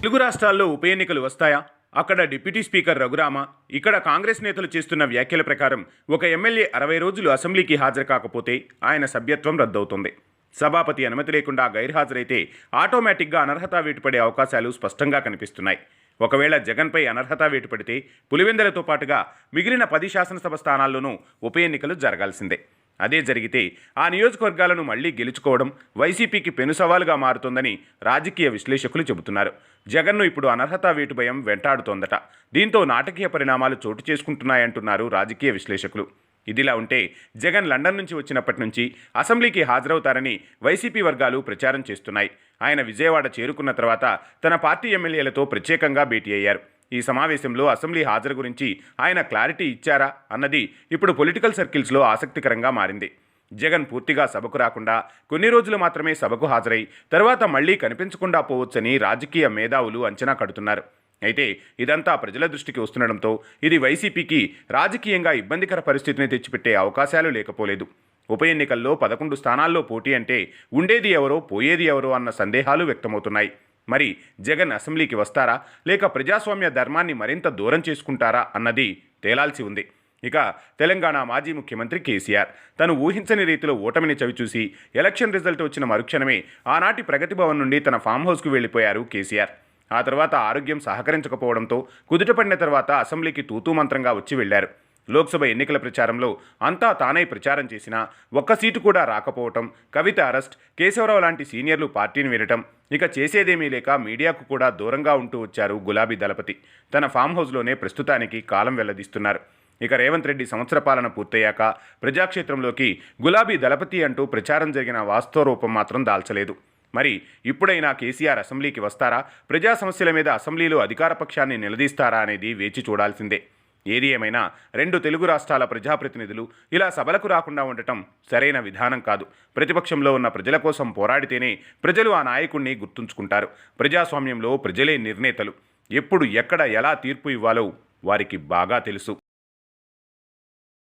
తెలుగు రాష్ట్రాల్లో ఉప ఎన్నికలు వస్తాయా? అక్కడ డిప్యూటీ స్పీకర్ రఘురామ ఇక్కడ కాంగ్రెస్ నేతలు చేస్తున్న వ్యాఖ్యల ప్రకారం ఒక ఎమ్మెల్యే అరవై రోజులు అసెంబ్లీకి హాజరు కాకపోతే ఆయన సభ్యత్వం రద్దవుతుంది. సభాపతి అనుమతి లేకుండా గైర్హాజరైతే ఆటోమేటిక్గా అనర్హత వేటు పడే అవకాశాలు స్పష్టంగా కనిపిస్తున్నాయి. ఒకవేళ జగన్పై అనర్హత వేటు పడితే పులివెందలతో పాటుగా మిగిలిన పది శాసనసభ స్థానాల్లోనూ ఉప ఎన్నికలు జరగాల్సిందే. అదే జరిగితే ఆ నియోజకవర్గాలను మళ్ళీ గెలుచుకోవడం వైసీపీకి పెను సవాలుగా మారుతుందని రాజకీయ విశ్లేషకులు చెబుతున్నారు. జగన్ను ఇప్పుడు అనర్హత వేటు భయం వెంటాడుతోందట. దీంతో నాటకీయ పరిణామాలు చోటు చేసుకుంటున్నాయంటున్నారు రాజకీయ విశ్లేషకులు. ఇదిలా ఉంటే జగన్ లండన్ నుంచి వచ్చినప్పటి నుంచి అసెంబ్లీకి హాజరవుతారని వైసీపీ వర్గాలు ప్రచారం చేస్తున్నాయి. ఆయన విజయవాడ చేరుకున్న తర్వాత తన పార్టీ ఎమ్మెల్యేలతో ప్రత్యేకంగా భేటీ అయ్యారు. ఈ సమావేశంలో అసెంబ్లీ హాజరు గురించి ఆయన క్లారిటీ ఇచ్చారా అన్నది ఇప్పుడు పొలిటికల్ సర్కిల్స్లో ఆసక్తికరంగా మారింది. జగన్ పూర్తిగా సభకు రాకుండా కొన్ని రోజులు మాత్రమే సభకు హాజరై తర్వాత మళ్ళీ కనిపించకుండా పోవచ్చని రాజకీయ మేధావులు అంచనా కడుతున్నారు. అయితే ఇదంతా ప్రజల దృష్టికి వస్తుండడంతో ఇది వైసీపీకి రాజకీయంగా ఇబ్బందికర పరిస్థితిని తెచ్చిపెట్టే అవకాశాలు లేకపోలేదు. ఉప ఎన్నికల్లో పదకొండు స్థానాల్లో పోటీ అంటే ఉండేది ఎవరో పోయేది ఎవరో అన్న సందేహాలు వ్యక్తమవుతున్నాయి. మరి జగన్ అసెంబ్లీకి వస్తారా? లేక ప్రజాస్వామ్య ధర్మాన్ని మరింత దూరం చేసుకుంటారా? అన్నది తేలాల్సి ఉంది. ఇక తెలంగాణ మాజీ ముఖ్యమంత్రి కేసీఆర్. తను ఊహించని రీతిలో ఓటమిని చవిచూసి ఎలక్షన్ రిజల్ట్ వచ్చిన మరుక్షణమే ఆనాటి ప్రగతి భవన్ నుండి తన ఫామ్ హౌస్కు వెళ్ళిపోయారు కేసీఆర్. ఆ తర్వాత ఆరోగ్యం సహకరించకపోవడంతో కుదుటపడిన తర్వాత అసెంబ్లీకి తూతూ మంత్రంగా వచ్చి వెళ్ళారు లోక్సభ ఎన్నికల ప్రచారంలో అంతా తానై ప్రచారం చేసినా ఒక్క సీటు కూడా రాకపోవటం కవిత అరెస్ట్ కేశవరావు లాంటి సీనియర్లు పార్టీని వినటం ఇక చేసేదేమీ లేక మీడియాకు కూడా దూరంగా ఉంటూ వచ్చారు గులాబీ దళపతి. తన ఫామ్ హౌస్లోనే ప్రస్తుతానికి కాలం వెల్లదీస్తున్నారు. ఇక రేవంత్ రెడ్డి సంవత్సర పాలన పూర్తయ్యాక ప్రజాక్షేత్రంలోకి గులాబీ దళపతి అంటూ ప్రచారం జరిగిన వాస్తవ రూపం మాత్రం దాల్చలేదు. మరి ఇప్పుడైనా కేసీఆర్ అసెంబ్లీకి వస్తారా? ప్రజా సమస్యల మీద అసెంబ్లీలో అధికార పక్షాన్ని నిలదీస్తారా అనేది వేచి చూడాల్సిందే. ఏది ఏమైనా రెండు తెలుగు రాష్ట్రాల ప్రజాప్రతినిధులు ఇలా సభలకు రాకుండా ఉండటం సరైన విధానం కాదు. ప్రతిపక్షంలో ఉన్న ప్రజల కోసం పోరాడితేనే ప్రజలు ఆ నాయకుణ్ణి గుర్తుంచుకుంటారు. ప్రజాస్వామ్యంలో ప్రజలే నిర్ణేతలు. ఎప్పుడు ఎక్కడ ఎలా తీర్పు ఇవ్వాలో వారికి బాగా తెలుసు.